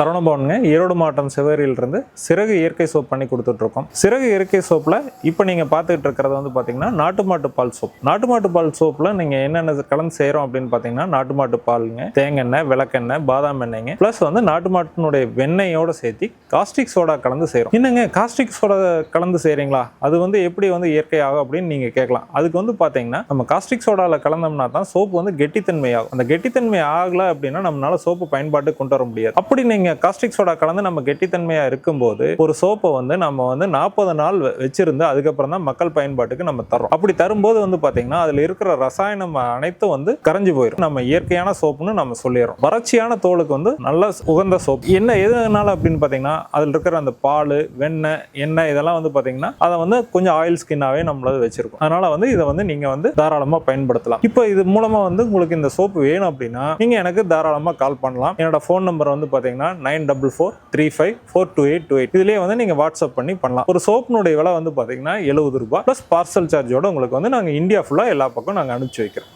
சரவணபவனுங்க ஈரோடு மாவட்டம் சிவகரியிலிருந்து சிறகு இயற்கை சோப் பண்ணி கொடுத்துட்ருக்கோம். சிறகு இயற்கை சோப்பில் இப்போ நீங்கள் பார்த்துக்கிட்டு இருக்கிறது வந்து பார்த்தீங்கன்னா நாட்டு மாட்டு பால் சோப். நாட்டு மாட்டு பால் சோப்பில் நீங்கள் என்னென்ன கலந்து செய்கிறோம் அப்படின்னு பார்த்தீங்கன்னா நாட்டு மாட்டு பாலுங்க தேங்காய் விளக்கெண்ணெய் பாதாம் எண்ணெய்ங்க. ப்ளஸ் வந்து நாட்டு மாட்டினுடைய வெண்ணெயோடு சேர்த்து காஸ்டிக் சோடா கலந்து செய்கிறோம் என்னங்க காஸ்டிக் சோடா கலந்து செய்கிறீங்களா அது வந்து எப்படி வந்து இயற்கை ஆகும் அப்படின்னு நீங்கள் கேட்கலாம். அதுக்கு வந்து பார்த்தீங்கன்னா நம்ம காஸ்டிக் சோடாவில் கலந்தோம்னா தான் சோப்பு வந்து கெட்டித்தன்மை ஆகும் அந்த கெட்டித்தன்மை ஆகலை அப்படின்னா நம்மளால சோப்பு பயன்பாட்டு கொண்டு வர முடியாது. அப்படி நீங்கள் காஸ்டிக் சோடா கலந்து நம்ம கெட்டித்தன்மையாக இருக்கும்போது ஒரு சோப்பை வந்து நம்ம வந்து நாற்பது நாள் வெ- வச்சிருந்து அதுக்கப்புறம் தான் மக்கள் பயன்பாட்டுக்கு நம்ம தரோம் அப்படி தரும்போது வந்து பார்த்தீங்கன்னா அதில் இருக்கிற ரசாயனம் அனைத்தும் வந்து கரைஞ்சு போயிடும் நம்ம இயற்கையான சோப்புன்னு நம்ம சொல்லிடுறோம். வறட்சியான தோலுக்கு வந்து நல்ல உகந்த சோப். என்ன எதனால அப்படின்னு பார்த்தீங்கன்னா அதில் இருக்கிற அந்த பால் வெண்ணெய் எண்ணெய் இதெல்லாம் வந்து பார்த்தீங்கன்னா அதை வந்து கொஞ்சம் ஆயில் ஸ்கின்னாவே நம்மளது வச்சிருக்கோம். அதனால வந்து இதை வந்து நீங்கள் வந்து தாராளமாக பயன்படுத்தலாம். இப்போ இது மூலமாக வந்து உங்களுக்கு இந்த சோப்பு வேணும் அப்படின்னா நீங்கள் எனக்கு தாராளமாக கால் பண்ணலாம். என்னோட ஃபோன் நம்பர் வந்து பார்த்தீங்கன்னா nine double four three five four two eight two eight இதுலேயே வந்து நீங்கள் வாட்ஸ்அப் பண்ணி பண்ணலாம். ஒரு சோப்னுடைய விலை வந்து பார்த்தீங்கன்னா எழுபது ரூபாய் ப்ளஸ் பார்சல் சார்ஜோட உங்களுக்கு வந்து நாங்கள் இந்தியா ஃபுல்லாக எல்லா பக்கம் நாங்கள் அனுப்பிச்சி வைக்கிறோம்.